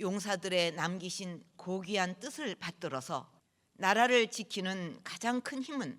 용사들의 남기신 고귀한 뜻을 받들어서 나라를 지키는 가장 큰 힘은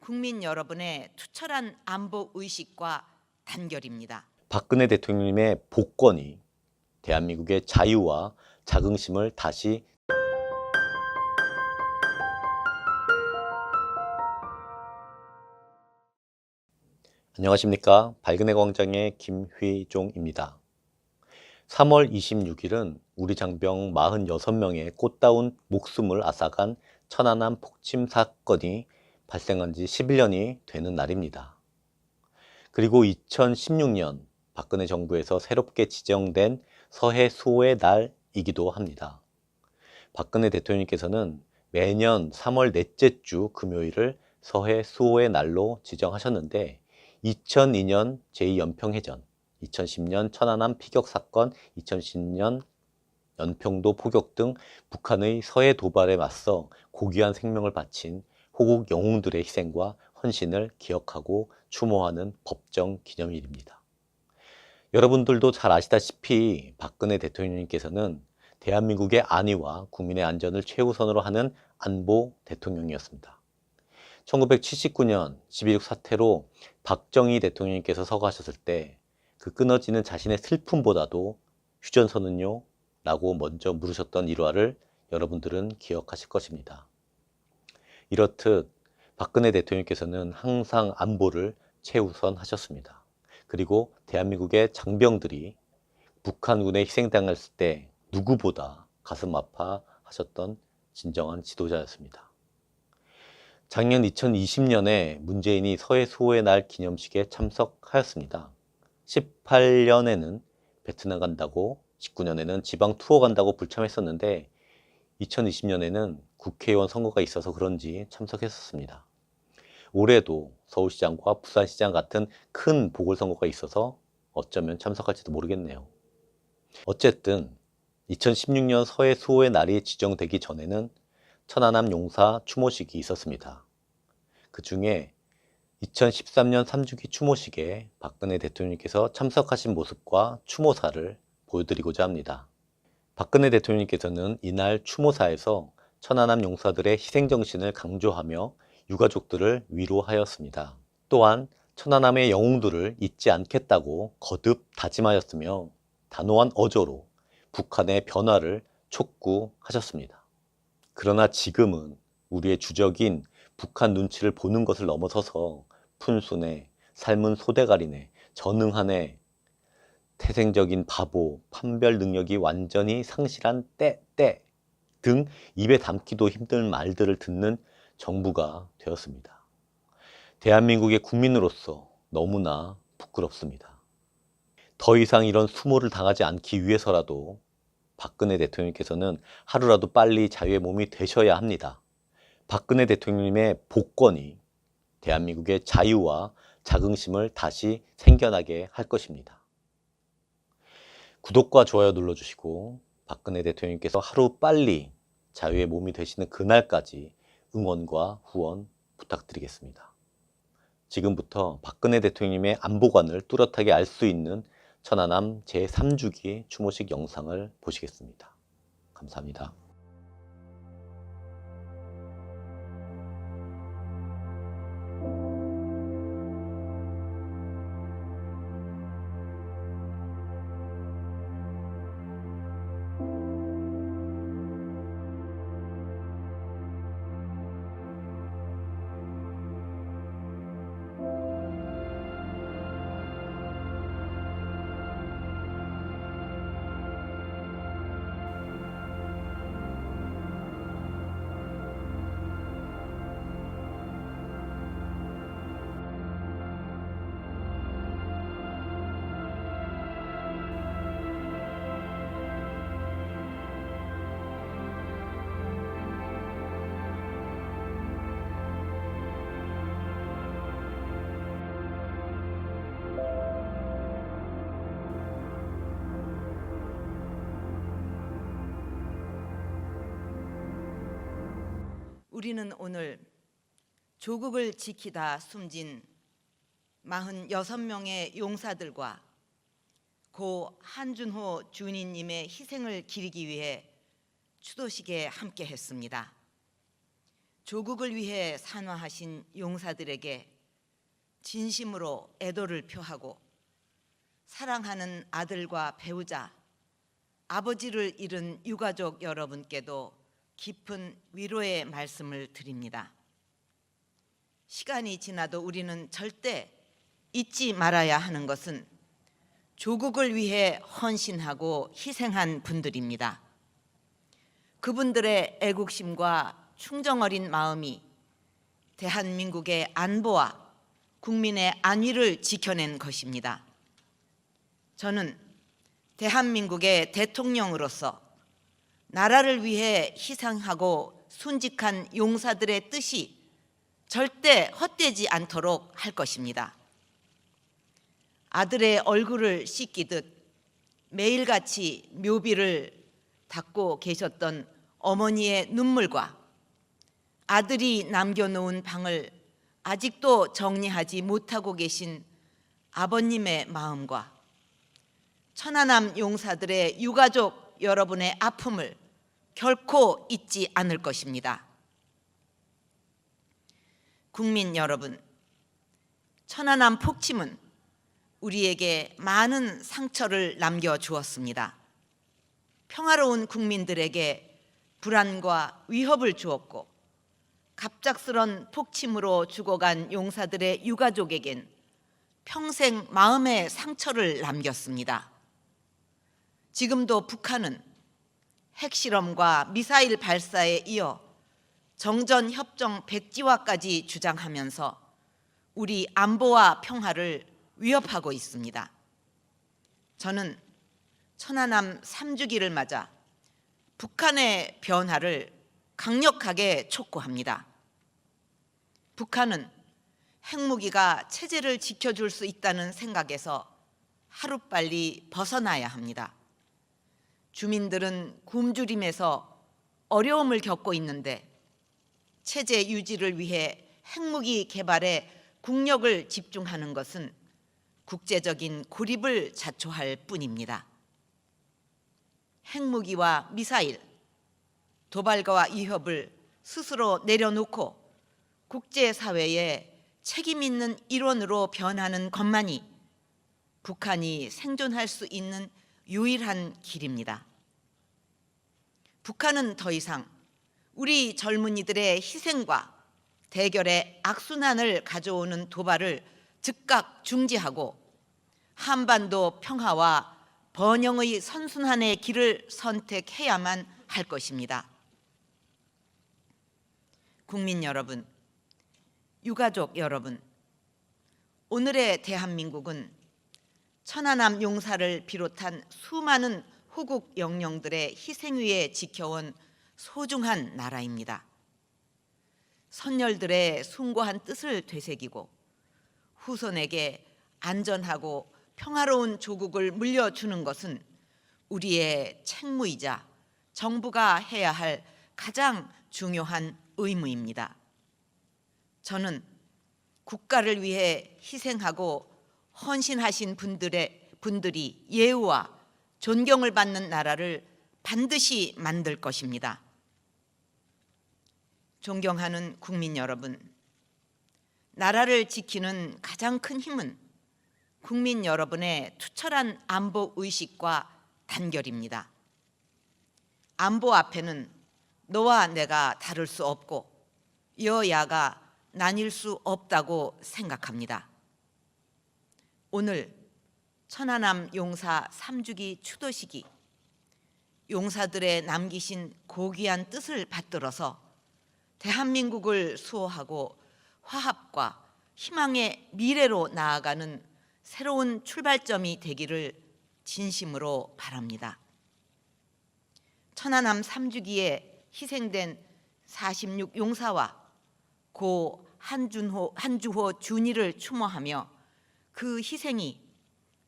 국민 여러분의 투철한 안보 의식과 단결입니다. 박근혜 대통령님의 복권이 대한민국의 자유와 자긍심을 다시 안녕하십니까 밝은의 광장의 김휘종입니다. 3월 26일은 우리 장병 46명의 꽃다운 목숨을 앗아간 천안함 폭침 사건이 발생한 지 11년이 되는 날입니다. 그리고 2016년 박근혜 정부에서 새롭게 지정된 서해 수호의 날이기도 합니다. 박근혜 대통령께서는 매년 3월 넷째 주 금요일을 서해 수호의 날로 지정하셨는데 2002년 제2연평해전, 2010년 천안함 피격 사건, 2010년 연평도 포격 등 북한의 서해 도발에 맞서 고귀한 생명을 바친 호국 영웅들의 희생과 헌신을 기억하고 추모하는 법정 기념일입니다. 여러분들도 잘 아시다시피 박근혜 대통령님께서는 대한민국의 안위와 국민의 안전을 최우선으로 하는 안보 대통령이었습니다. 1979년 12.6 사태로 박정희 대통령님께서 서거하셨을 때 그 끊어지는 자신의 슬픔보다도 휴전선은요? 라고 먼저 물으셨던 일화를 여러분들은 기억하실 것입니다. 이렇듯 박근혜 대통령께서는 항상 안보를 최우선 하셨습니다. 그리고 대한민국의 장병들이 북한군에 희생당했을 때 누구보다 가슴 아파 하셨던 진정한 지도자였습니다. 작년 2020년에 문재인이 서해 수호의 날 기념식에 참석하였습니다. 18년에는 베트남 간다고, 19년에는 지방 투어 간다고 불참했었는데 2020년에는 국회의원 선거가 있어서 그런지 참석했었습니다. 올해도 서울시장과 부산시장 같은 큰 보궐선거가 있어서 어쩌면 참석할지도 모르겠네요. 어쨌든 2016년 서해 수호의 날이 지정되기 전에는 천안함 용사 추모식이 있었습니다. 그 중에 2013년 3주기 추모식에 박근혜 대통령께서 참석하신 모습과 추모사를 보여드리고자 합니다. 박근혜 대통령께서는 이날 추모사에서 천안함 용사들의 희생정신을 강조하며 유가족들을 위로하였습니다. 또한 천안함의 영웅들을 잊지 않겠다고 거듭 다짐하였으며 단호한 어조로 북한의 변화를 촉구하셨습니다. 그러나 지금은 우리의 주적인 북한 눈치를 보는 것을 넘어서서 푼순해, 삶은 소대가리네, 전능하네, 태생적인 바보, 판별 능력이 완전히 상실한 때, 때 등 입에 담기도 힘든 말들을 듣는 정부가 되었습니다. 대한민국의 국민으로서 너무나 부끄럽습니다. 더 이상 이런 수모를 당하지 않기 위해서라도 박근혜 대통령께서는 하루라도 빨리 자유의 몸이 되셔야 합니다. 박근혜 대통령님의 복권이 대한민국의 자유와 자긍심을 다시 생겨나게 할 것입니다. 구독과 좋아요 눌러주시고 박근혜 대통령께서 하루 빨리 자유의 몸이 되시는 그날까지 응원과 후원 부탁드리겠습니다. 지금부터 박근혜 대통령님의 안보관을 뚜렷하게 알 수 있는 천안함 제3주기 추모식 영상을 보시겠습니다. 감사합니다. 우리는 오늘 조국을 지키다 숨진 46명의 용사들과 고 한준호 주니님의 희생을 기리기 위해 추도식에 함께 했습니다. 조국을 위해 산화하신 용사들에게 진심으로 애도를 표하고 사랑하는 아들과 배우자, 아버지를 잃은 유가족 여러분께도 깊은 위로의 말씀을 드립니다. 시간이 지나도 우리는 절대 잊지 말아야 하는 것은 조국을 위해 헌신하고 희생한 분들입니다. 그분들의 애국심과 충정어린 마음이 대한민국의 안보와 국민의 안위를 지켜낸 것입니다. 저는 대한민국의 대통령으로서 나라를 위해 희생하고 순직한 용사들의 뜻이 절대 헛되지 않도록 할 것입니다. 아들의 얼굴을 씻기듯 매일같이 묘비를 닦고 계셨던 어머니의 눈물과 아들이 남겨놓은 방을 아직도 정리하지 못하고 계신 아버님의 마음과 천안함 용사들의 유가족 여러분의 아픔을 결코 잊지 않을 것입니다. 국민 여러분, 천안함 폭침은 우리에게 많은 상처를 남겨 주었습니다. 평화로운 국민들에게 불안과 위협을 주었고 갑작스런 폭침으로 죽어간 용사들의 유가족에겐 평생 마음의 상처를 남겼습니다. 지금도 북한은 핵실험과 미사일 발사에 이어 정전 협정 백지화까지 주장하면서 우리 안보와 평화를 위협하고 있습니다. 저는 천안함 3주기를 맞아 북한의 변화를 강력하게 촉구합니다. 북한은 핵무기가 체제를 지켜줄 수 있다는 생각에서 하루빨리 벗어나야 합니다. 주민들은 굶주림에서 어려움을 겪고 있는데 체제 유지를 위해 핵무기 개발에 국력을 집중하는 것은 국제적인 고립을 자초할 뿐입니다. 핵무기와 미사일, 도발과 위협을 스스로 내려놓고 국제사회에 책임 있는 일원으로 변하는 것만이 북한이 생존할 수 있는 유일한 길입니다. 북한은 더 이상 우리 젊은이들의 희생과 대결의 악순환을 가져오는 도발을 즉각 중지하고 한반도 평화와 번영의 선순환의 길을 선택해야만 할 것입니다. 국민 여러분, 유가족 여러분, 오늘의 대한민국은 천안함 용사를 비롯한 수많은 호국 영령들의 희생 위에 지켜온 소중한 나라입니다. 선열들의 숭고한 뜻을 되새기고 후손에게 안전하고 평화로운 조국을 물려주는 것은 우리의 책무이자 정부가 해야 할 가장 중요한 의무입니다. 저는 국가를 위해 희생하고 헌신하신 분들의 분들이 예우와 존경을 받는 나라를 반드시 만들 것입니다. 존경하는 국민 여러분, 나라를 지키는 가장 큰 힘은 국민 여러분의 투철한 안보 의식과 단결입니다. 안보 앞에는 너와 내가 다를 수 없고 여야가 나뉠 수 없다고 생각합니다. 오늘 천안함 용사 3주기 추도식이 용사들의 남기신 고귀한 뜻을 받들어서 대한민국을 수호하고 화합과 희망의 미래로 나아가는 새로운 출발점이 되기를 진심으로 바랍니다. 천안함 3주기에 희생된 46 용사와 고 한준호 한주호 준이를 추모하며 그 희생이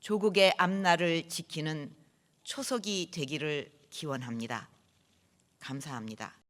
조국의 앞날을 지키는 초석이 되기를 기원합니다. 감사합니다.